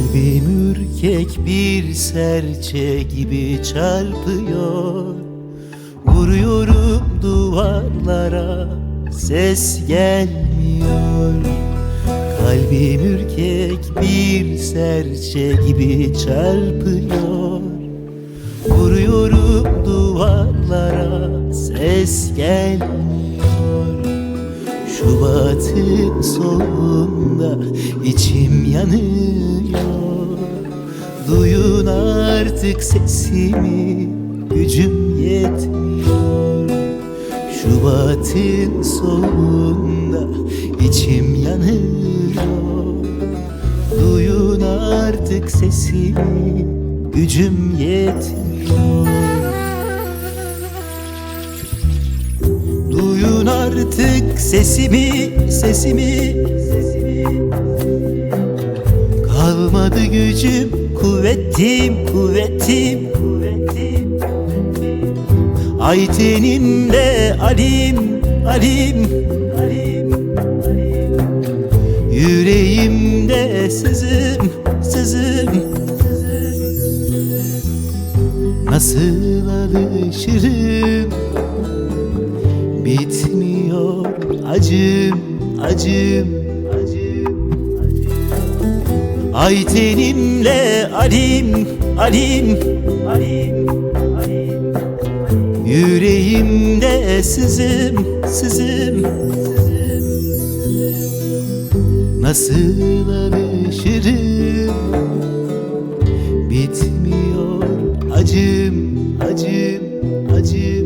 Kalbim ürkek bir serçe gibi çarpıyor. Vuruyorum duvarlara ses gelmiyor. Kalbim ürkek bir serçe gibi çarpıyor. Vuruyorum duvarlara ses gelmiyor. Şubat'ın soğuğunda içim yanıyor Duyun artık sesimi gücüm yetmiyor. Şubat'ın soğuğunda içim yanıyor. Duyun artık sesimi gücüm yetmiyor. Duyun artık sesimi, sesimi. Kalmadı gücüm, kuvvetim, kuvvetim, kuvvetim. Ay tenimde alim, alim, Yüreğimde sızım, sızım, Nasıl alışırım? Bitmiyor acım, acım. Ay tenimle alim, alim, alim, alim. Yüreğimde sızım, sızım, sızım. Nasıl alışırım Bitmiyor acım, acım, acım,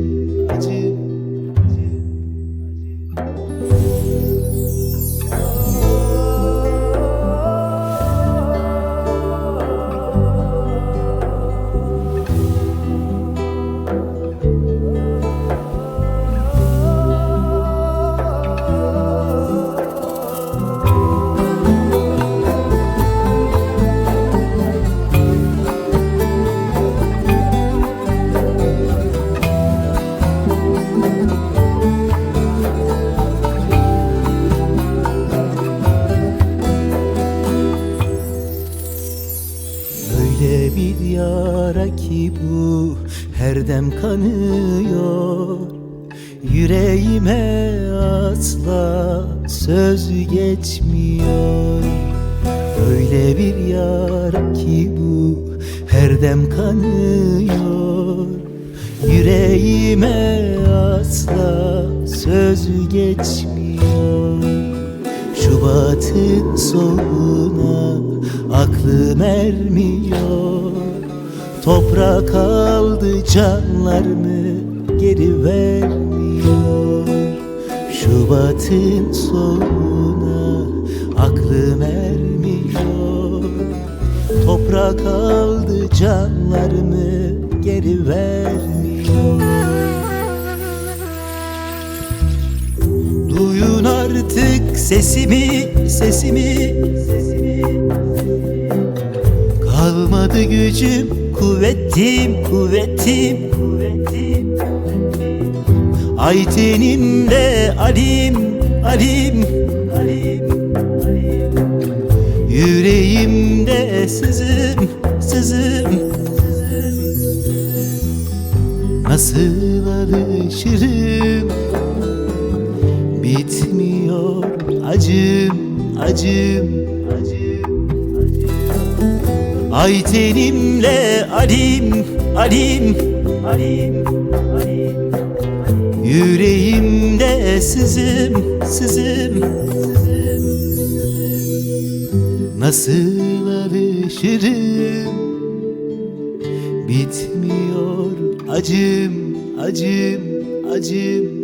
yara ki bu her dem kanıyor. Yüreğime asla söz geçmiyor. Öyle bir yara ki bu her dem kanıyor. Yüreğime asla söz geçmiyor. Şubat'ın soğuğuna aklım ermiyor Toprak aldı canlarımı geri vermiyor. Şubat'ın soğuğuna aklım ermiyor. Toprak aldı canlarımı geri vermiyor. Duyun artık sesimi, sesimi, sesimi. Kalmadı gücüm, kuvvetim, kuvvetim, kuvvetim. Ay tenimde alim, alim, alim, alim. Yüreğimde sızım, sızım. Nasıl alışırım Bitmiyor acım, acım, acım. Ay tenimle alim, alim, alim, alim. Yüreğimde sızım, sızım, sızım. Nasıl alışırım Bitmiyor acım, acım, acım